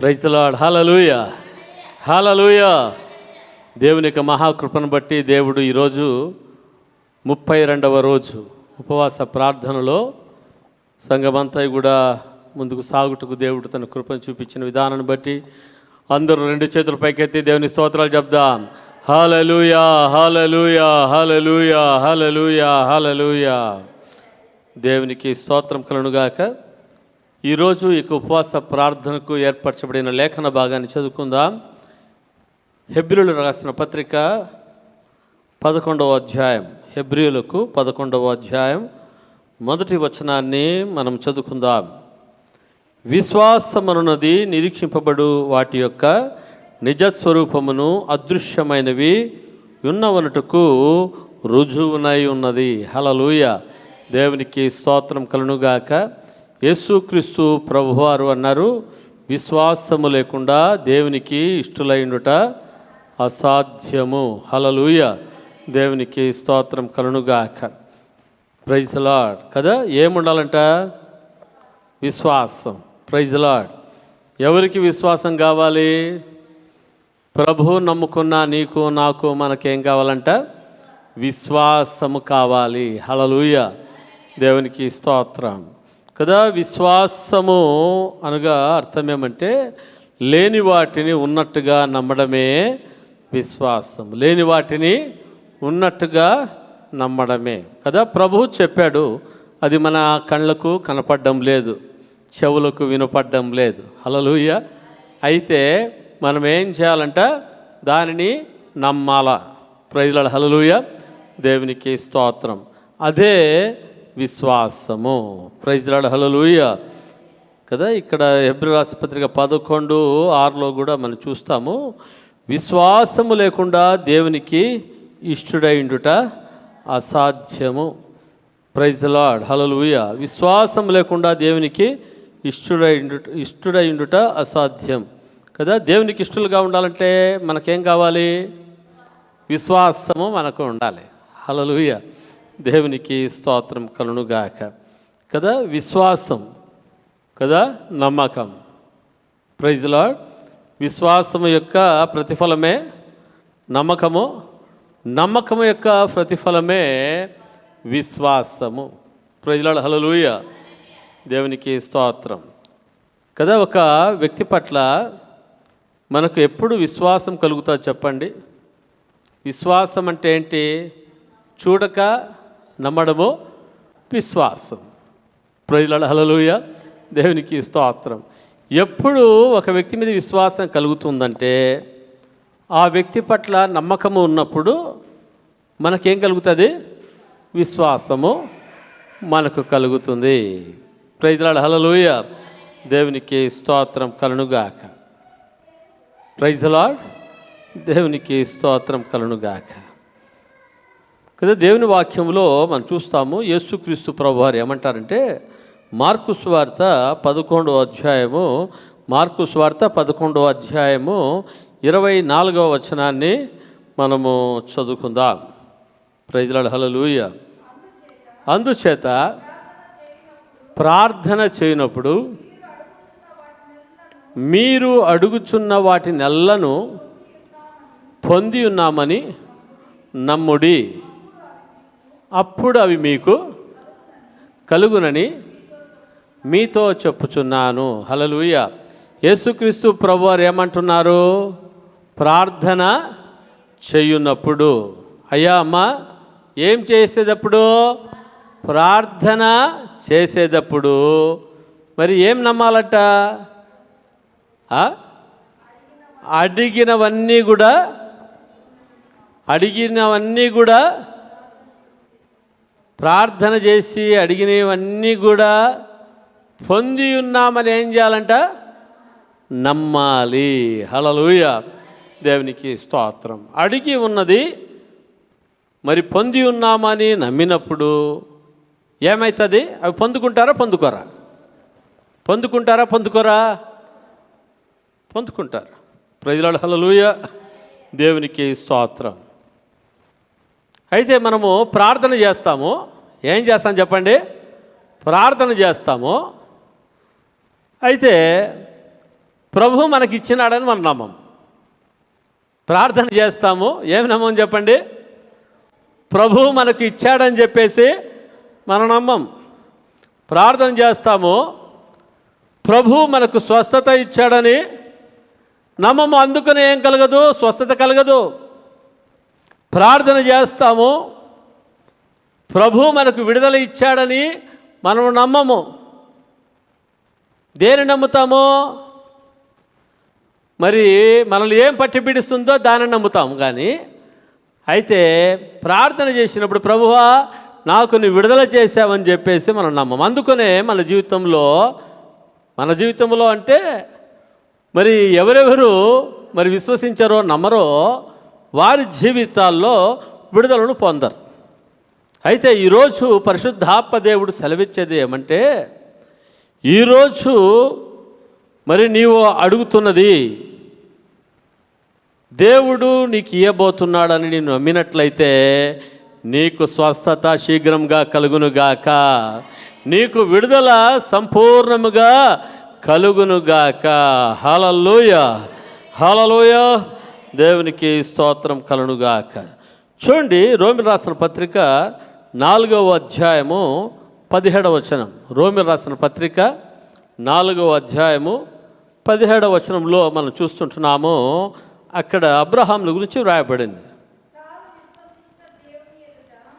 ప్రైజ్లాడ్ hallelujah hallelujah దేవుని యొక్క మహాకృపను బట్టి దేవుడు ఈరోజు ముప్పై రెండవ రోజు ఉపవాస ప్రార్థనలో సంఘమంతా కూడా ముందుకు సాగుటకు దేవుడు తన కృపను చూపించిన విధానాన్ని బట్టి అందరూ రెండు చేతుల పైకెత్తి దేవుని స్తోత్రాలు చెప్దాం. Hallelujah hallelujah hallelujah hallelujah hallelujah దేవునికి స్తోత్రం కలనుగాక ఈరోజు ఇక ఉపవాస ప్రార్థనకు ఏర్పరచబడిన లేఖన భాగాన్ని చదువుకుందాం. హెబ్రిలు రాసిన పత్రిక పదకొండవ అధ్యాయం. హెబ్రియులకు పదకొండవ అధ్యాయం మొదటి వచనాన్ని మనం చదువుకుందాం. విశ్వాసమనున్నది నిరీక్షింపబడు వాటి యొక్క నిజస్వరూపమును అదృశ్యమైనవి ఉన్నవనుటకు రుజువునై ఉన్నది. హలలుయ దేవునికి స్తోత్రం కలునుగాక యేసుక్రీస్తు ప్రభువారు అన్నారు విశ్వాసము లేకుండా దేవునికి ఇష్టలైండుట అసాధ్యము. హలలుయ దేవునికి స్తోత్రం కలునుగాక. ప్రైజ్లాడ్ కదా? ఏముండాలంట? విశ్వాసం. ప్రైజ్లాడ్ ఎవరికి విశ్వాసం కావాలి? ప్రభు నమ్ముకున్న నీకు నాకు మనకేం కావాలంట? విశ్వాసము కావాలి. హలలుయ దేవునికి స్తోత్రం. కదా విశ్వాసము అనగా అర్థం ఏమంటే లేని వాటిని ఉన్నట్టుగా నమ్మడమే విశ్వాసం లేని వాటిని ఉన్నట్టుగా నమ్మడమే. కదా ప్రభు చెప్పాడు అది మన కళ్ళకు కనపడడం లేదు చెవులకు వినపడడం లేదు. హలలుయ అయితే మనం ఏం చేయాలంట దానిని నమ్మాల. ప్రజల హలలుయ దేవునికి స్తోత్రం. అదే విశ్వాసము. ప్రైజ్లాడ హలలుయ కదా ఇక్కడ ఎబ్రి రాసిపత్రిక పదకొండు ఆరులో కూడా మనం చూస్తాము. విశ్వాసము లేకుండా దేవునికి ఇష్టుడైండుట అసాధ్యము. ప్రైజ్ లాడ్ హలలుయ విశ్వాసం లేకుండా దేవునికి ఇష్టుడైండుట ఇష్టుడైండుట అసాధ్యం. కదా దేవునికి ఇష్టలుగా ఉండాలంటే మనకేం కావాలి? విశ్వాసము మనకు ఉండాలి. హలలుయ దేవునికి స్తోత్రం కలునుగాక. కదా విశ్వాసం కదా నమ్మకం. ప్రైజ్ లాడ్ విశ్వాసము యొక్క ప్రతిఫలమే నమ్మకము నమ్మకము యొక్క ప్రతిఫలమే విశ్వాసము. ప్రజలాడు హలలుయ దేవునికి స్తోత్రం. కదా ఒక వ్యక్తి పట్ల మనకు ఎప్పుడు విశ్వాసం కలుగుతా చెప్పండి? విశ్వాసం అంటే ఏంటి? చూడక నమ్మడము విశ్వాసం. ప్రజల హలలుయ దేవునికి స్తోత్రం. ఎప్పుడు ఒక వ్యక్తి మీద విశ్వాసం కలుగుతుందంటే ఆ వ్యక్తి పట్ల నమ్మకము ఉన్నప్పుడు మనకేం కలుగుతుంది? విశ్వాసము మనకు కలుగుతుంది. ప్రజల హలలుయ దేవునికి స్తోత్రం కలనుగాక ప్రైజ్లాడ్ దేవునికి స్తోత్రం కలనుగాక కదా దేవుని వాక్యంలో మనం చూస్తాము యేసుక్రీస్తు ప్రభు వారు ఏమంటారంటే మార్కు స్వార్త పదకొండవ అధ్యాయము మార్కు స్వార్త పదకొండవ అధ్యాయము ఇరవై నాలుగవ వచనాన్ని మనము చదువుకుందాం. ప్రజల హలలుయ అందుచేత ప్రార్థన చేయనప్పుడు మీరు అడుగుచున్న వాటి నెలలను పొంది ఉన్నామని నమ్ముడి. అప్పుడు అవి మీకు కలుగునని మీతో చెప్పుచున్నాను. హలలుయ యేసుక్రీస్తు ప్రభువారు ఏమంటున్నారు? ప్రార్థన చేయున్నప్పుడు. అయ్యా అమ్మ ఏం చేసేటప్పుడు? ప్రార్థన చేసేటప్పుడు. మరి ఏం నమ్మాలట? అడిగినవన్నీ కూడా అడిగినవన్నీ కూడా ప్రార్థన చేసి అడిగినవన్నీ కూడా పొంది ఉన్నామని ఏం చేయాలంట? నమ్మాలి. హలలుయ దేవునికి స్తోత్రం. అడిగి ఉన్నది మరి పొంది ఉన్నామని నమ్మినప్పుడు ఏమవుతుంది అవి పొందుకుంటారా పొందుకోరా? పొందుకుంటారా పొందుకోరా? పొందుకుంటారు. ప్రజల హలలుయ దేవునికి స్తోత్రం. అయితే మనము ప్రార్థన చేస్తాము. ఏం చేస్తాం చెప్పండి? ప్రార్థన చేస్తాము. అయితే ప్రభు మనకి ఇచ్చినాడని మనం నమ్మం. ప్రార్థన చేస్తాము. ఏమి నమ్మం చెప్పండి? ప్రభు మనకు ఇచ్చాడని చెప్పేసి మనం నమ్మం. ప్రార్థన చేస్తాము. ప్రభు మనకు స్వస్థత ఇచ్చాడని నమ్మము. అందుకనే ఏం కలగదు? స్వస్థత కలగదు. ప్రార్థన చేస్తాము. ప్రభు మనకు విడుదల ఇచ్చాడని మనం నమ్మము. దేని నమ్ముతాము? మరి మనల్ని ఏం పట్టిపిడిస్తుందో దాన్ని దానిని నమ్ముతాం కానీ అయితే ప్రార్థన చేసినప్పుడు ప్రభువా నాకు నువ్వు విడుదల చేసావని చెప్పేసి మనం నమ్మం అందుకనే మన జీవితంలో మన జీవితంలో అంటే మరి ఎవరెవరు మరి విశ్వసించారో నమ్మరో వారి జీవితాల్లో విడుదలను పొందరు. అయితే ఈరోజు పరిశుద్ధాత్మ దేవుడు సెలవిచ్చేది ఏమంటే ఈరోజు మరి నీవు అడుగుతున్నది దేవుడు నీకు ఇయ్యబోతున్నాడని నేను నమ్మినట్లయితే నీకు స్వస్థత శీఘ్రంగా కలుగునుగాక నీకు విడుదల సంపూర్ణముగా కలుగునుగాక. హలలోయ హలలోయ దేవునికి స్తోత్రం కలనుగాక. చూడండి రోమి రాసిన పత్రిక నాలుగవ అధ్యాయము పదిహేడవ వచనం. రోమి రాసిన పత్రిక నాలుగవ అధ్యాయము పదిహేడవ వచనంలో మనం చూస్తుంటున్నాము. అక్కడ అబ్రహాంల గురించి వ్రాయబడింది.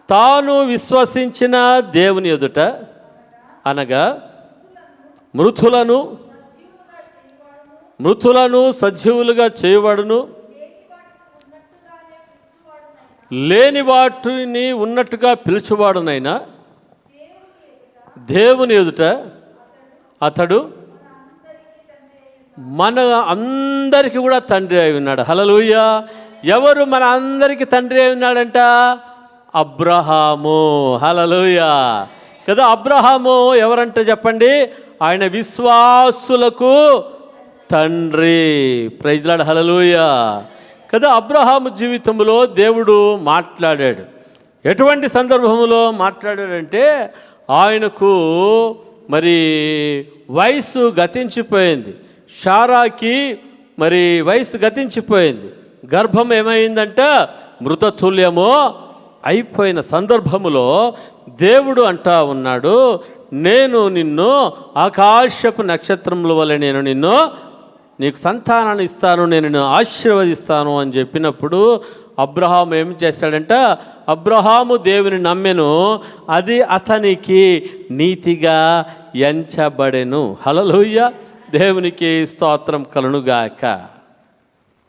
తాను విశ్వసించిన దేవుని ఎదుట అనగా మృతులను మృతులను సజీవులుగా చేయబడును. లేని వాటిని ఉన్నట్టుగా పిలుచువాడునైనా దేవుని ఎదుట అతడు మన అందరికీ కూడా తండ్రి అయి ఉన్నాడు. హలలుయ ఎవరు మన అందరికీ తండ్రి అయి ఉన్నాడంట? అబ్రహాము. హలలుయ కదా అబ్రహాము ఎవరంటే చెప్పండి? ఆయన విశ్వాసులకు తండ్రి. ప్రైజ్లాడు హలలుయ కదా అబ్రహాము జీవితంలో దేవుడు మాట్లాడాడు. ఎటువంటి సందర్భంలో మాట్లాడాడంటే ఆయనకు మరి వయసు గతించిపోయింది. షారాకి మరి వయసు గతించిపోయింది. గర్భం ఏమైందంట? మృతతుల్యమో అయిపోయిన సందర్భములో దేవుడు అంటా ఉన్నాడు నేను నిన్ను ఆకాశపు నక్షత్రముల వల్ల నేను నిన్ను నీకు సంతానాన్ని ఇస్తాను నేను ఆశీర్వదిస్తాను అని చెప్పినప్పుడు అబ్రహాం ఏం చేశాడంట అబ్రహాము దేవుని నమ్మెను అది అతనికి నీతిగా ఎంచబడెను. హలలుయ్య దేవునికి స్తోత్రం కలునుగాక.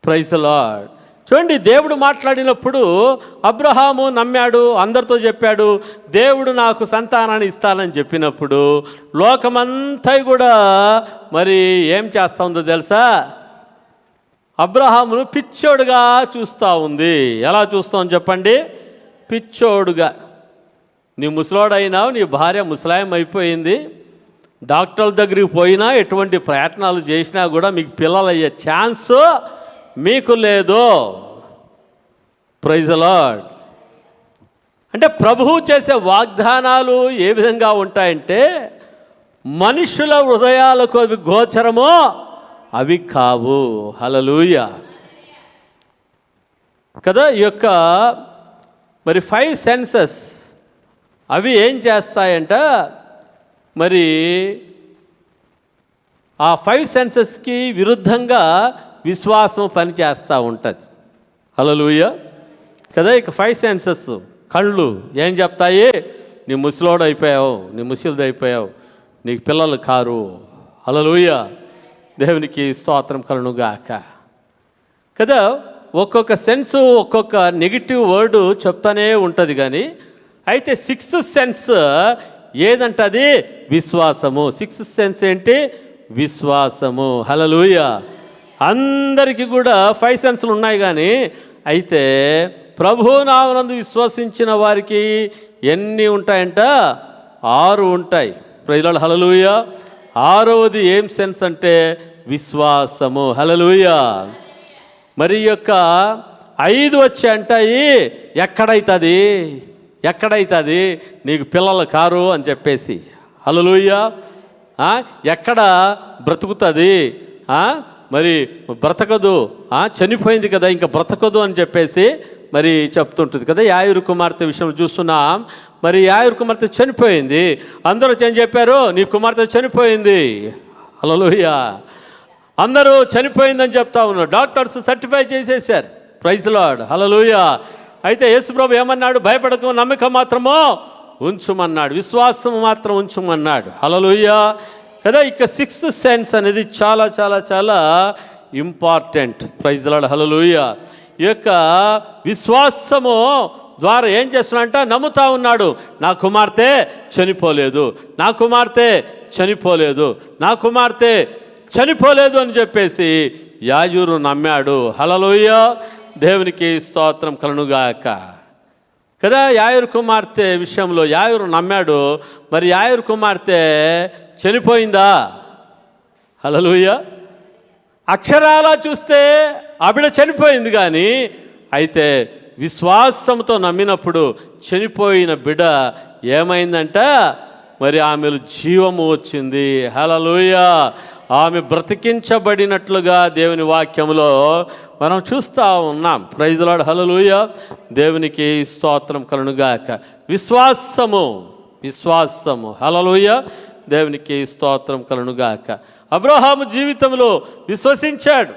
ప్రైజ్ లార్డ్ చూడండి దేవుడు మాట్లాడినప్పుడు అబ్రహాము నమ్మాడు అందరితో చెప్పాడు దేవుడు నాకు సంతానాన్ని ఇస్తానని చెప్పినప్పుడు లోకమంతా కూడా మరి ఏం చేస్తా ఉందో తెలుసా? అబ్రహామును పిచ్చోడుగా చూస్తూ ఉంది. ఎలా చూస్తాం చెప్పండి? పిచ్చోడుగా. నీ ముసలోడైనావు నీ భార్య ముసలాయం అయిపోయింది. డాక్టర్ల దగ్గరికి పోయినా ఎటువంటి ప్రయత్నాలు చేసినా కూడా మీకు పిల్లలు అయ్యే ఛాన్స్ మీకు లేదో. ప్రైజ్ లార్డ్ అంటే ప్రభువు చేసే వాగ్దానాలు ఏ విధంగా ఉంటాయంటే మనుషుల హృదయాలకు అవి గోచరమో అవి కావు. హలలుయ కదా ఈ యొక్క మరి ఫైవ్ సెన్సెస్ అవి ఏం చేస్తాయంట? మరి ఆ ఫైవ్ సెన్సెస్కి విరుద్ధంగా విశ్వాసం పనిచేస్తూ ఉంటుంది. హలలుయ కదా ఇక ఫైవ్ సెన్సెస్ కళ్ళు ఏం చెప్తాయి? నీ ముసలోడు అయిపోయావు నీ ముసిలిది అయిపోయావు నీకు పిల్లలు కారు. హలలుయ దేవునికి స్తోత్రం కలనుగాక కదా ఒక్కొక్క సెన్స్ ఒక్కొక్క నెగిటివ్ వర్డ్ చెప్తానే ఉంటుంది కానీ అయితే సిక్స్త్ సెన్స్ ఏదంటది? విశ్వాసము. సిక్స్త్ సెన్స్ ఏంటి? విశ్వాసము. హలలుయ అందరికీ కూడా ఫైవ్ సెన్స్లు ఉన్నాయి కానీ అయితే ప్రభు నామనందు విశ్వసించిన వారికి ఎన్ని ఉంటాయంట? ఆరు ఉంటాయి. ప్రజల హలలుయ ఆరవది ఏం సెన్స్ అంటే విశ్వాసము. హలలుయ మరి యొక్క ఐదు వచ్చి అంటాయి ఎక్కడైతుంది? ఎక్కడైతుంది? నీకు పిల్లలు కారు అని చెప్పేసి. హలలుయ ఎక్కడ బ్రతుకుతుంది? మరి బ్రతకదు. చనిపోయింది కదా ఇంకా బ్రతకదు అని చెప్పేసి మరి చెప్తుంటుంది కదా యాయురు కుమార్తె విషయంలో చూస్తున్నాం. మరి యాయురు కుమార్తె చనిపోయింది. అందరూ వచ్చి చెప్పారు? నీ కుమార్తె చనిపోయింది. హల్లెలూయా. అందరూ చనిపోయిందని చెప్తా ఉన్నారు. డాక్టర్స్ సర్టిఫై చేసేసారు ప్రైజ్ లాడ్ హలలుయ అయితే యేసుప్రభు ఏమన్నాడు? భయపడకు నమ్మకం మాత్రమో ఉంచుమన్నాడు. విశ్వాసం మాత్రం ఉంచుమన్నాడు. హలలుయ కదా ఇక సిక్స్త్ సెన్స్ అనేది చాలా చాలా చాలా ఇంపార్టెంట్. ప్రైజ్ లాడ్ హలలుయ ఈ యొక్క విశ్వాసము ద్వారా ఏం చేస్తున్నాడంట? నమ్ముతా ఉన్నాడు. నా కుమార్తె చనిపోలేదు. నా కుమార్తె చనిపోలేదు. నా కుమార్తె చనిపోలేదు అని చెప్పేసి యాజూరు నమ్మాడు. హలలోయ దేవునికి స్తోత్రం కలనుగాక కదా యాయురు కుమార్తె విషయంలో యాయురు నమ్మాడు మరి యాయురు కుమార్తె చనిపోయిందా? హలలుయ అక్షరాలా చూస్తే ఆవిడ చనిపోయింది కానీ అయితే విశ్వాసంతో నమ్మినప్పుడు చనిపోయిన బిడ ఏమైందంట? మరి ఆమెలు జీవము వచ్చింది. హలలుయ ఆమె బ్రతికించబడినట్లుగా దేవుని వాక్యంలో మనం చూస్తూ ఉన్నాం. ప్రైజులాడు హలలుయ దేవునికి స్తోత్రం కలునుగాక విశ్వాసము విశ్వాసము. హలలుయ దేవునికి స్తోత్రం కలునుగాక అబ్రహాము జీవితంలో విశ్వసించాడు.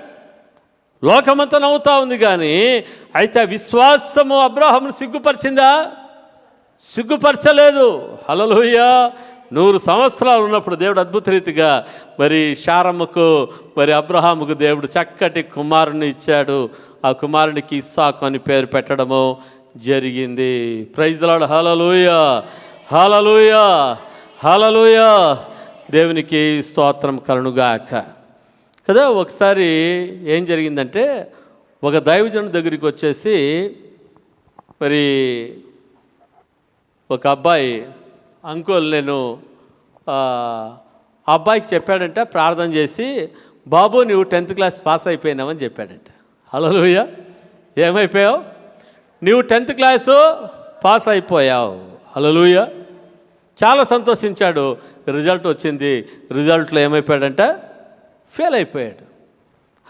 లోకమంతా నవ్వుతూ ఉంది కానీ అయితే విశ్వాసము అబ్రహామును సిగ్గుపరిచిందా? సిగ్గుపరచలేదు. హలలుయ్యా నూరు సంవత్సరాలు ఉన్నప్పుడు దేవుడు అద్భుత రీతిగా మరి శారమ్మకు మరి అబ్రహాముకు దేవుడు చక్కటి కుమారుని ఇచ్చాడు. ఆ కుమారునికి ఇస్సాకు అని పేరు పెట్టడము జరిగింది. ప్రైజ్లాడు హలలుయ హలలుయ హలలుయ దేవునికి స్తోత్రం కలునుగాక కదా ఒకసారి ఏం జరిగిందంటే ఒక దైవజను దగ్గరికి వచ్చేసి మరి ఒక అబ్బాయి అంకుల్ నేను అబ్బాయికి చెప్పాడంట ప్రార్థన చేసి బాబు నువ్వు టెన్త్ క్లాస్ పాస్ అయిపోయినావని చెప్పాడంట. హలోయ ఏమైపోయావు? నువ్వు టెన్త్ క్లాసు పాస్ అయిపోయావు. హలోయ చాలా సంతోషించాడు. రిజల్ట్ వచ్చింది. రిజల్ట్లో ఏమైపోయాడంట? ఫెయిల్ అయిపోయాడు.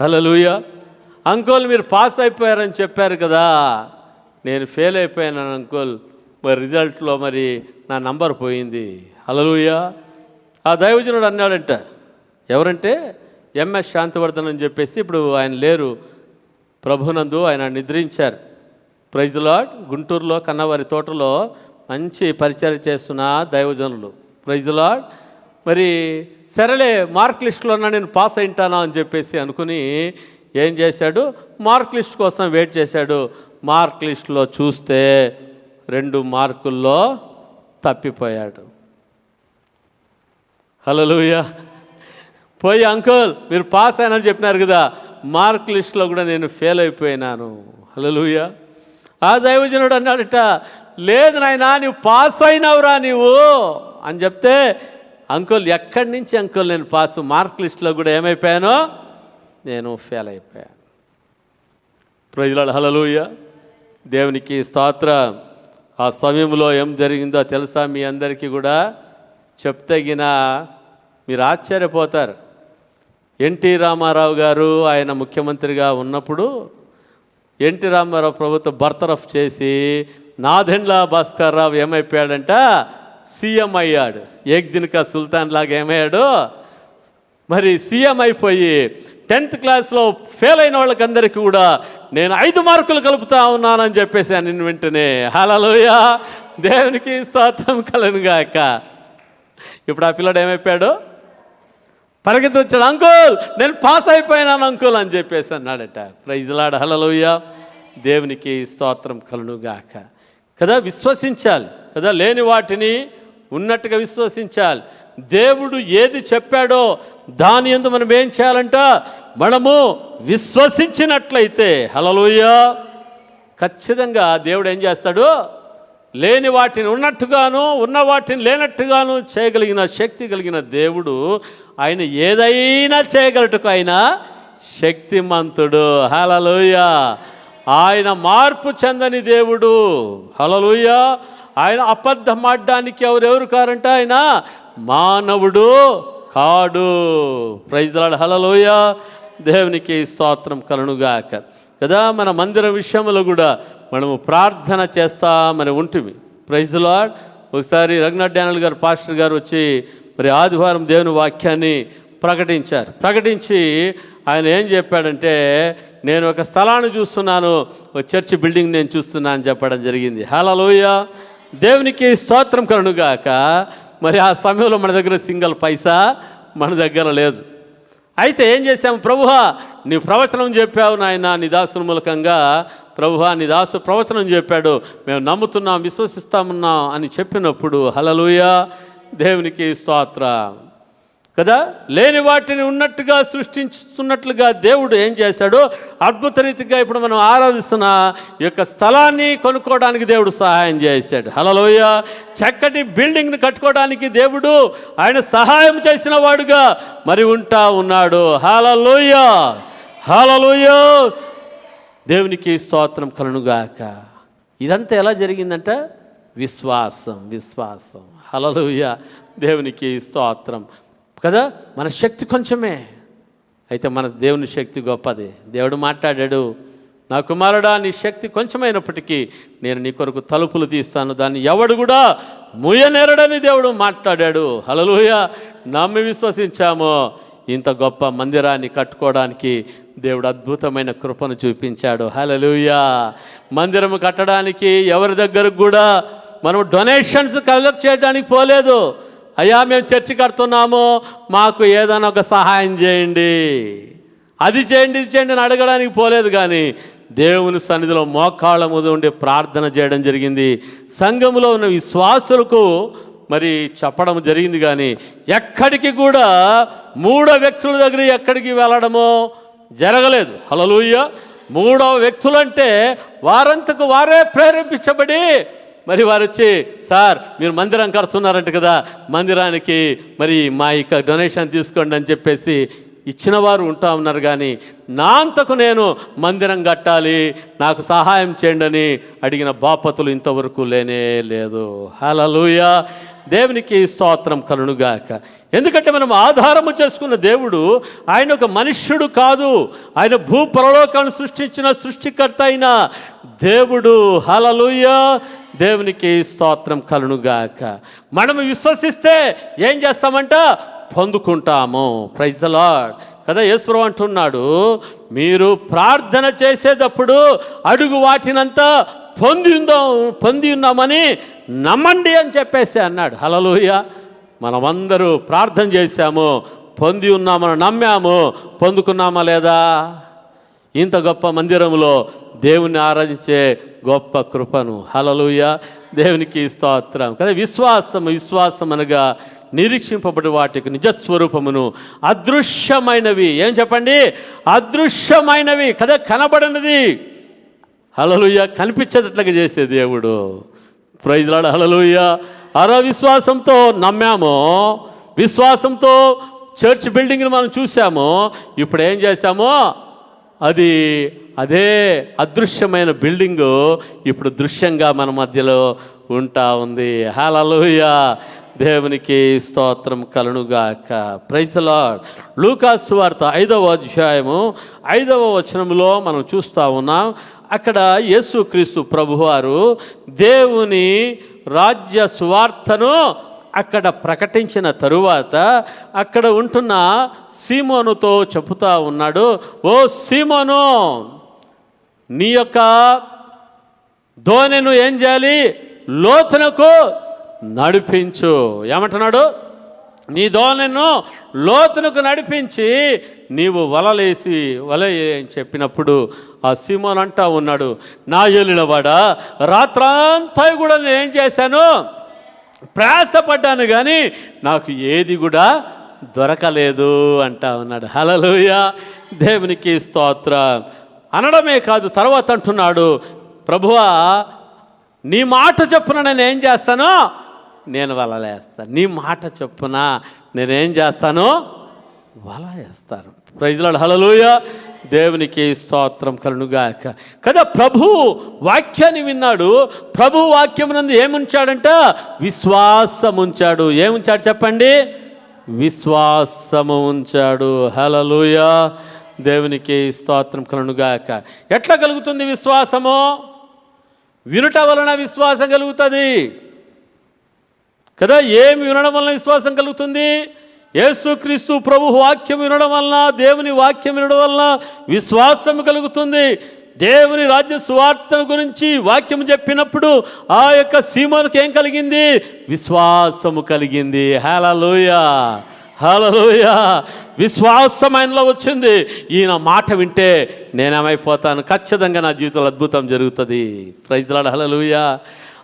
హలో లూయ అంకుల్ మీరు పాస్ అయిపోయారని చెప్పారు కదా. నేను ఫెయిల్ అయిపోయాను అంకుల్. మరి రిజల్ట్లో మరి నా నంబర్ పోయింది. హలలుయ ఆ దైవజనుడు అన్నాడంట ఎవరంటే? ఎంఎస్ శాంతివర్ధన్ అని చెప్పేసి ఇప్పుడు ఆయన లేరు. ప్రభునందు ఆయన నిద్రించారు. ప్రైజ్ లాడ్ గుంటూరులో కన్నవారి తోటలో మంచి పరిచయం చేస్తున్న దైవజనులు. ప్రైజ్లాడ్ మరి సరేలే మార్క్ లిస్టులోనా నేను పాస్ అయింటానా అని చెప్పేసి అనుకుని ఏం చేశాడు? మార్క్ లిస్ట్ కోసం వెయిట్ చేశాడు. మార్క్ లిస్టులో చూస్తే రెండు మార్కుల్లో తప్పిపోయాడు. హలోయ పోయి అంకుల్ మీరు పాస్ అయినని చెప్పినారు కదా మార్క్ లిస్ట్లో కూడా నేను ఫెయిల్ అయిపోయినాను. హలోయ ఆ దైవజనుడు అన్నాడట లేదు నాయనా నువ్వు పాస్ అయినావురా నీవు అని చెప్తే అంకుల్ ఎక్కడి నుంచి అంకుల్ నేను పాస్? మార్క్ లిస్ట్లో కూడా ఏమైపోయానో నేను ఫెయిల్ అయిపోయాను. ప్రజల హలలుయ దేవునికి స్తోత్ర. ఆ సమయంలో ఏం జరిగిందో తెలుసా మీ అందరికీ కూడా? చెప్తగిన మీరు ఆశ్చర్యపోతారు. ఎన్టీ రామారావు గారు ఆయన ముఖ్యమంత్రిగా ఉన్నప్పుడు ఎన్టీ రామారావు ప్రభుత్వం బర్తరఫ్ చేసి నాదెండ్ల భాస్కర్ రావు ఏమైపోయాడంట? సీఎం అయ్యాడు. ఏక్ దినక సుల్తాన్ లాగా ఏమయ్యాడు? మరి సీఎం అయిపోయి టెన్త్ క్లాస్లో ఫెయిల్ అయిన వాళ్ళకందరికీ కూడా నేను ఐదు మార్కులు కలుపుతా ఉన్నానని చెప్పేసి అని వెంటనే హలలోయ దేవునికి స్తోత్రం కలనుగాక ఇప్పుడు ఆ పిల్లడు ఏమైపోయాడు? పరిగెత్తి వచ్చాడు అంకుల్ నేను పాస్ అయిపోయినాను అంకుల్ అని చెప్పేసి అన్నాడట. ప్రైజ్లాడ హలలోయ దేవునికి స్తోత్రం కలునుగాక కదా విశ్వసించాలి. కదా లేని వాటిని ఉన్నట్టుగా విశ్వసించాలి. దేవుడు ఏది చెప్పాడో దాని ఎందు మనం ఏం చేయాలంట? మనము విశ్వసించినట్లయితే హలలోయ ఖచ్చితంగా దేవుడు ఏం చేస్తాడు? లేని వాటిని ఉన్నట్టుగాను ఉన్న వాటిని లేనట్టుగాను చేయగలిగిన శక్తి కలిగిన దేవుడు ఆయన ఏదైనా చేయగలటకు ఆయన శక్తిమంతుడు. హలలోయ ఆయన మార్పు చెందని దేవుడు. హలలోయ ఆయన అబద్ధమాడడానికి ఎవరెవరు కారంట? ఆయన మానవుడు కాడు. ప్రైజ్లాడు హలలోయ దేవునికి స్తోత్రం కలనుగాక. కదా మన మందిరం విషయంలో కూడా మనము ప్రార్థన చేస్తామని ఉంటుంది ప్రైజ్ లాడ్ ఒకసారి రఘునాథ్ డానల్ గారు పాస్టర్ గారు వచ్చి మరి ఆదివారం దేవుని వాక్యాన్ని ప్రకటించారు. ప్రకటించి ఆయన ఏం చెప్పాడంటే నేను ఒక స్థలాన్ని చూస్తున్నాను ఒక చర్చ్ బిల్డింగ్ నేను చూస్తున్నాను అని చెప్పడం జరిగింది. హలోయ దేవునికి స్తోత్రం కలుగుగాక మరి ఆ సమయంలో మన దగ్గర సింగిల్ పైసా? మన దగ్గర లేదు. అయితే ఏం చేశాము? ప్రభువ నీ ప్రవచనం చెప్పావు నాయన నీ దాసుని మూలకంగా. ప్రభువ నీ దాసు ప్రవచనం చెప్పాడు. మేము నమ్ముతున్నాం విశ్వసిస్తామున్నాం అని చెప్పినప్పుడు హలలుయ దేవునికి స్తోత్ర. కదా? లేని వాటిని ఉన్నట్టుగా సృష్టించుతున్నట్లుగా దేవుడు ఏం చేశాడో అద్భుత రీతిగా ఇప్పుడు మనం ఆరాధిస్తున్న ఈ యొక్క స్థలాన్ని కొనుక్కోవడానికి దేవుడు సహాయం చేశాడు. హలలోయ చక్కటి బిల్డింగ్ని కట్టుకోవడానికి దేవుడు ఆయన సహాయం చేసిన వాడుగా మరి ఉంటా ఉన్నాడు. హలలోయ హలలోయ దేవునికి స్తోత్రం కలనుగాక ఇదంతా ఎలా జరిగిందంట? విశ్వాసం విశ్వాసం. హలలుయ దేవునికి స్తోత్రం. కదా? మన శక్తి కొంచెమే. అయితే మన దేవుని శక్తి గొప్పది. దేవుడు మాట్లాడాడు నా కుమారుడా నీ శక్తి కొంచెమైనప్పటికీ నేను నీ కొరకు తలుపులు తీస్తాను. దాన్ని ఎవడు కూడా ముయ్యనేరడని దేవుడు మాట్లాడాడు. హలలుయ నమ్మి విశ్వసించాము. ఇంత గొప్ప మందిరాన్ని కట్టుకోవడానికి దేవుడు అద్భుతమైన కృపను చూపించాడు. హలలుయ మందిరము కట్టడానికి ఎవరి దగ్గరకు కూడా మనం డొనేషన్స్ కలెక్ట్ చేయడానికి పోలేదు. అయ్యా మేము చర్చి కడుతున్నాము మాకు ఏదైనా ఒక సహాయం చేయండి. అది చేయండి ఇది చేయండి అని అడగడానికి పోలేదు కానీ దేవుని సన్నిధిలో మోకాళ్ళ ఉండి ప్రార్థన చేయడం జరిగింది. సంఘంలో ఉన్న విశ్వాసులకు మరి చెప్పడం జరిగింది కానీ ఎక్కడికి కూడా మూడో వ్యక్తుల దగ్గర ఎక్కడికి వెళ్ళడమో జరగలేదు. హలలుయ్య మూడో వ్యక్తులంటే వారంతకు వారే ప్రేరేపించబడి మరి వారు వచ్చి సార్ మీరు మందిరం కడుతున్నారంట కదా మందిరానికి మరి మా యొక్క డొనేషన్ తీసుకోండి అని చెప్పేసి ఇచ్చిన వారు ఉంటా ఉన్నారు కానీ నా అంతకు నేను మందిరం కట్టాలి నాకు సహాయం చేయండి అని అడిగిన బాపతులు ఇంతవరకు లేనే లేదు. హలలుయా దేవునికి స్తోత్రం కలునుగాక ఎందుకంటే మనం ఆధారము చేసుకున్న దేవుడు ఆయన ఒక మనుష్యుడు కాదు. ఆయన భూ పరలోకాలను సృష్టించిన సృష్టికర్త అయిన దేవుడు. హలలుయ దేవునికి స్తోత్రం కలునుగాక. మనము విశ్వసిస్తే ఏం చేస్తామంట? పొందుకుంటాము. ప్రైజ్ ద లార్డ్ కదా యేసుప్రభు అంటున్నాడు? మీరు ప్రార్థన చేసేటప్పుడు అడుగు వాటినంతా పొంది ఉందాం పొంది ఉన్నామని నమ్మండి అని చెప్పేసి అన్నాడు. హలలోయ మనమందరూ ప్రార్థన చేశాము పొంది ఉన్నామని నమ్మాము పొందుకున్నామా లేదా? ఇంత గొప్ప మందిరంలో దేవుని ఆరాధించే గొప్ప కృపను. హలలుయ దేవునికి స్తోత్రం. కదా విశ్వాసం విశ్వాసం అనగా నిరీక్షింపబడి వాటికి నిజస్వరూపమును అదృశ్యమైనవి. ఏం చెప్పండి? అదృశ్యమైనవి. కదా కనబడినది. హలలుయ కనిపించేటట్లుగా చేసే దేవుడు. ప్రైజ్లాడు హలలుయ అరా విశ్వాసంతో నమ్మాము. విశ్వాసంతో చర్చ్ బిల్డింగ్ని మనం చూసాము ఇప్పుడు ఏం చేశామో? అది అదే అదృశ్యమైన బిల్డింగు ఇప్పుడు దృశ్యంగా మన మధ్యలో ఉంటా ఉంది. హలలుయ దేవునికి స్తోత్రం కలునుగాక. ప్రైసలాడ్ లూకాసు వార్త ఐదవ అధ్యాయము ఐదవ వచనంలో మనం చూస్తూ ఉన్నాం. అక్కడ యేసుక్రీస్తు ప్రభువారు దేవుని రాజ్య సువార్తను అక్కడ ప్రకటించిన తరువాత అక్కడ ఉంటున్న సీమోనుతో చెబుతా ఉన్నాడు ఓ సీమోను నీ యొక్క ధోనిను ఏం చేయాలి? లోతునకు నడిపించు. ఏమంటున్నాడు? నీ ధోనిను లోతునకు నడిపించి నీవు వలలేసి వల అని చెప్పినప్పుడు ఆ సీమోన్ అంటా ఉన్నాడు నా ఏలినవాడా రాత్రంతా కూడా నేను ఏం చేశాను? ప్రయాసపడ్డాను కానీ నాకు ఏది కూడా దొరకలేదు అంటా ఉన్నాడు. హలలుయ దేవునికి స్తోత్ర. అనడమే కాదు తర్వాత అంటున్నాడు ప్రభువా నీ మాట చొప్పున నేను ఏం చేస్తాను నేను వలలేస్తాను నీ మాట చొప్పున నేనేం చేస్తాను వల వేస్తాను ప్రైజ్లాడు హలలుయ దేవునికి స్తోత్రం కలునుగాక. కదా ప్రభు వాక్యాన్ని విన్నాడు? ప్రభు వాక్యం నందు ఏముంచాడంట? విశ్వాసం ఉంచాడు ఏముంచాడు చెప్పండి? విశ్వాసము ఉంచాడు. హలలుయ దేవునికి స్తోత్రం కలుగుగాక ఎట్లా కలుగుతుంది విశ్వాసము? వినుట వలన విశ్వాసం కలుగుతుంది. కదా ఏమి వినడం వలన విశ్వాసం కలుగుతుంది? యేసుక్రీస్తు ప్రభు వాక్యం వినడం వలన దేవుని వాక్యం వినడం వలన విశ్వాసం కలుగుతుంది. దేవుని రాజ్య సువార్తను గురించి వాక్యం చెప్పినప్పుడు ఆ యొక్క సీమోనికి ఏం కలిగింది? విశ్వాసము కలిగింది. హలలోయ హలలోయ విశ్వాసం ఆయనలో వచ్చింది. ఈయన మాట వింటే నేనేమైపోతాను. ఖచ్చితంగా నా జీవితంలో అద్భుతం జరుగుతుంది. ప్రైజ్లాడ హలలుయా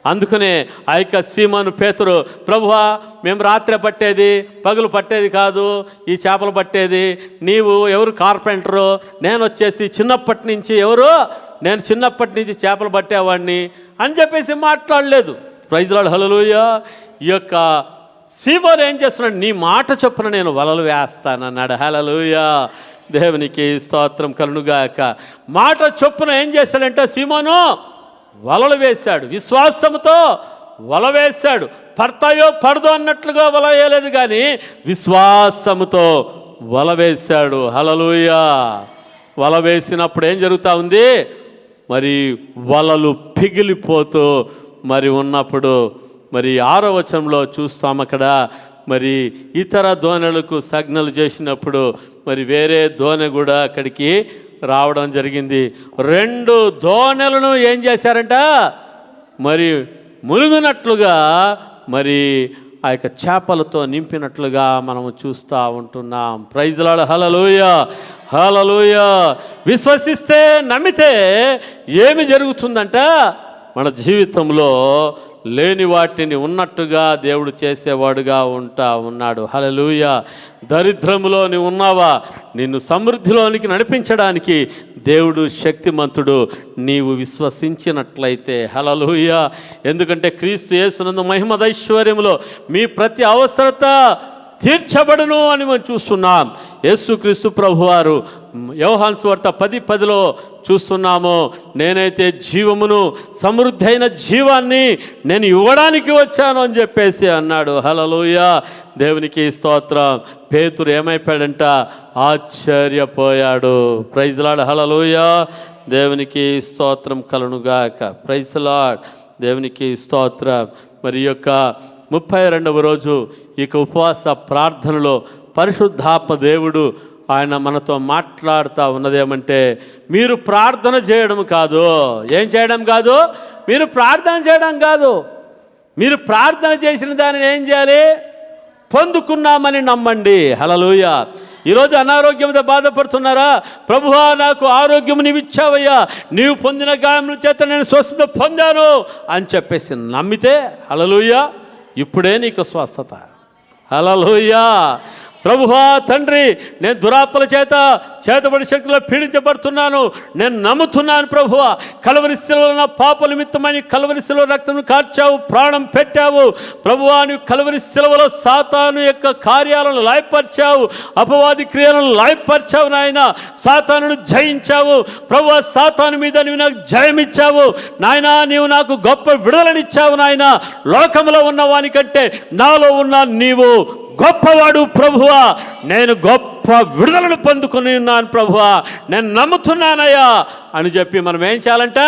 అందుకనే ఆ యొక్క సీమను పేతురు ప్రభువా మేము రాత్రి పట్టేది పగులు పట్టేది కాదు ఈ చేపలు పట్టేది. నీవు ఎవరు కార్పెంటరు? నేను వచ్చేసి చిన్నప్పటి నుంచి ఎవరు? నేను చిన్నప్పటి నుంచి చేపలు పట్టేవాడిని అని చెప్పేసి మాట్లాడలేదు. ప్రైజ్లాడు హలలుయ ఈ యొక్క సీమోను ఏం చేస్తున్నాడు? నీ మాట చొప్పున నేను వలలు వేస్తానన్నాడు. హలలుయ దేవునికి స్తోత్రం కలునుగాక మాట చొప్పున ఏం చేశాడంటే సీమోను వలలు వేశాడు. విశ్వాసముతో వల వేశాడు. పడతాయో పడదో అన్నట్లుగా వల వేయలేదు కానీ విశ్వాసముతో వల వేశాడు. హలలుయ వల వేసినప్పుడు ఏం జరుగుతూ ఉంది? మరి వలలు పిగిలిపోతూ మరి ఉన్నప్పుడు మరి ఆరో వచనంలో చూస్తాం అక్కడ. మరి ఇతర దోణలకు సగ్నలు చేసినప్పుడు మరి వేరే దోణ కూడా అక్కడికి రావడం జరిగింది. రెండు దోణలను ఏం చేశారంట? మరి మునిగినట్లుగా మరి ఆ యొక్క చేపలతో నింపినట్లుగా మనము చూస్తూ ఉంటున్నాం. ప్రైజ్లాడ హలలోయ హలలోయ విశ్వసిస్తే నమ్మితే ఏమి జరుగుతుందంట? మన జీవితంలో లేని వాటిని ఉన్నట్టుగా దేవుడు చేసేవాడుగా ఉంటా ఉన్నాడు. హలలుయ దరిద్రములో నీవు ఉన్నావా? నిన్ను సమృద్ధిలోనికి నడిపించడానికి దేవుడు శక్తిమంతుడు. నీవు విశ్వసించినట్లయితే. హలలుయ ఎందుకంటే క్రీస్తు యేసునందు మహిమదైశ్వర్యములో మీ ప్రతి అవసరత తీర్చబడును అని మనం చూస్తున్నాం. యేసుక్రీస్తు ప్రభువారు యోహాన్ స్వార్త పది పదిలో చూస్తున్నాము. నేనైతే జీవమును సమృద్ధి అయిన జీవాన్ని నేను ఇవ్వడానికి వచ్చాను అని చెప్పేసి అన్నాడు. హలలోయ దేవునికి స్తోత్రం. పేతురు ఏమైపోయాడంట? ఆశ్చర్యపోయాడు. ప్రైజ్లాడ్ హలలోయ దేవునికి స్తోత్రం కలనుగాక ప్రైజ్లాడ్ దేవునికి స్తోత్రం. మరి యొక్క ముప్పై రెండవ రోజు ఇక ఉపవాస ప్రార్థనలో పరిశుద్ధాత్మ దేవుడు ఆయన మనతో మాట్లాడుతూ ఉన్నదేమంటే మీరు ప్రార్థన చేయడం కాదు. ఏం చేయడం కాదు? మీరు ప్రార్థన చేయడం కాదు. మీరు ప్రార్థన చేసిన దానిని ఏం చేయాలి? పొందుకున్నామని నమ్మండి. హలలుయ ఈరోజు అనారోగ్యంతో బాధపడుతున్నారా? ప్రభువా నాకు ఆరోగ్యం నీవు ఇచ్చావయ్యా నీవు పొందిన గాయముల చేత నేను స్వస్థత పొందాను అని చెప్పేసి నమ్మితే హలలుయ్యా ఇప్పుడే నీకు స్వస్థత. హలలుయా ప్రభువా తండ్రి నేను దురాపల చేత చేతబడి శక్తిలో పీడించబడుతున్నాను. నేను నమ్ముతున్నాను ప్రభువ. కలవరిశిలో నా పాప నిమిత్తమని కలవరిశిలో రక్తం కార్చావు ప్రాణం పెట్టావు. ప్రభువా నువ్వు కలవరి శిలువలో సాతాను యొక్క కార్యాలను లాయపరిచావు. అపవాది క్రియలను లాయపరిచావు నాయన. సాతానును జయించావు. ప్రభు సాతాను మీద నువ్వు నాకు జయమిచ్చావు. నాయన నీవు నాకు గొప్ప విడుదలనిచ్చావు నాయన. లోకంలో ఉన్న వానికంటే నాలో ఉన్న నీవు గొప్పవాడు ప్రభువా. నేను గొప్ప విడుదలను పొందుకుని ఉన్నాను ప్రభువా. నేను నమ్ముతున్నానయ్యా అని చెప్పి మనం ఏం చేయాలంట?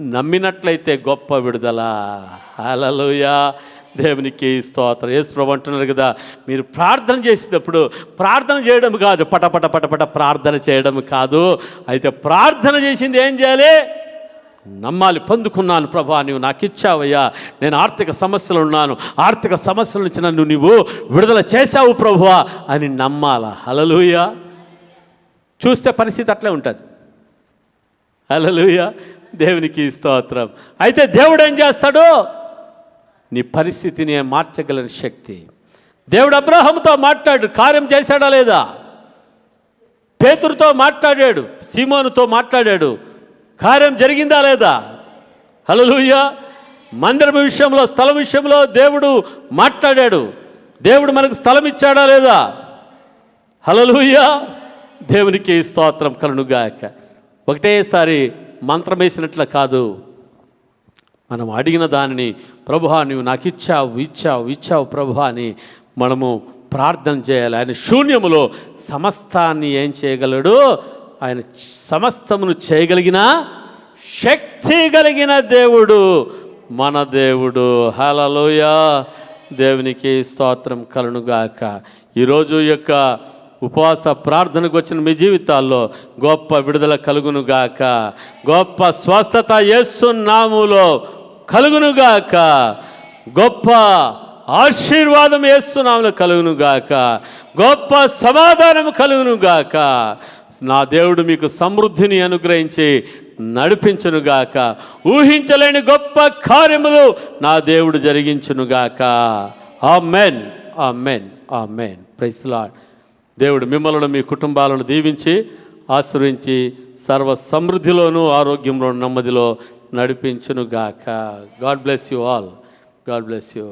నమ్మినట్లయితే గొప్ప విడుదల. అలలుయా దేవునికి స్తోత్రం. యేసు ప్రభు అంటున్నారు కదా మీరు ప్రార్థన చేసేటప్పుడు ప్రార్థన చేయడం కాదు పటపట పటపట ప్రార్థన చేయడం కాదు. అయితే ప్రార్థన చేసింది ఏం చేయాలి? నమ్మాలి పొందుకున్నాను ప్రభా నువ్వు నాకు ఇచ్చావయ్యా నేను ఆర్థిక సమస్యలు ఉన్నాను. ఆర్థిక సమస్యల నుంచి నన్ను నువ్వు విడుదల చేశావు ప్రభువా అని నమ్మాల? హలలుయ చూస్తే పరిస్థితి అట్లే ఉంటుంది. హలలుయ దేవునికి స్తోత్రం. అయితే దేవుడు ఏం చేస్తాడు? నీ పరిస్థితిని మార్చగలని శక్తి. దేవుడు అబ్రహంతో మాట్లాడు. కార్యం చేశాడా లేదా? పేతురుతో మాట్లాడాడు. సీమోనుతో మాట్లాడాడు. కార్యం జరిగిందా లేదా? హలలుయ్య మందిరం విషయంలో స్థలం విషయంలో దేవుడు మాట్లాడాడు. దేవుడు మనకు స్థలం ఇచ్చాడా లేదా? హలలుయ్య దేవునికి స్తోత్రం కలునుగాక ఒకటేసారి మంత్రం వేసినట్ల కాదు. మనం అడిగిన దానిని ప్రభువా నువ్వు నాకు ఇచ్చావు ఇచ్చావు ఇచ్చావు ప్రభుహా అని మనము ప్రార్థన చేయాలి. ఆయన శూన్యములో సమస్తాన్ని ఏం చేయగలడు? ఆయన సమస్తమును చేయగలిగిన శక్తి కలిగిన దేవుడు మన దేవుడు. హలలోయ దేవునికి స్తోత్రం కలునుగాక ఈరోజు యొక్క ఉపవాస ప్రార్థనకు వచ్చిన మీ జీవితాల్లో గొప్ప విడుదల కలుగునుగాక. గొప్ప స్వస్థత యేసునాములో కలుగునుగాక. గొప్ప ఆశీర్వాదం వేస్తున్నాములు కలుగునుగాక. గొప్ప సమాధానం కలుగునుగాక. నా దేవుడు మీకు సమృద్ధిని అనుగ్రహించి నడిపించునుగాక. ఊహించలేని గొప్ప కార్యములు నా దేవుడు జరిగించునుగాక. ఆ మెన్ ఆ మెన్ ఆ మెన్ ప్రైస్లాడ్ దేవుడు మిమ్మల్ని మీ కుటుంబాలను దీవించి ఆశ్రయించి సర్వ సమృద్ధిలోనూ ఆరోగ్యంలో నెమ్మదిలో నడిపించునుగాక. God bless you all God bless you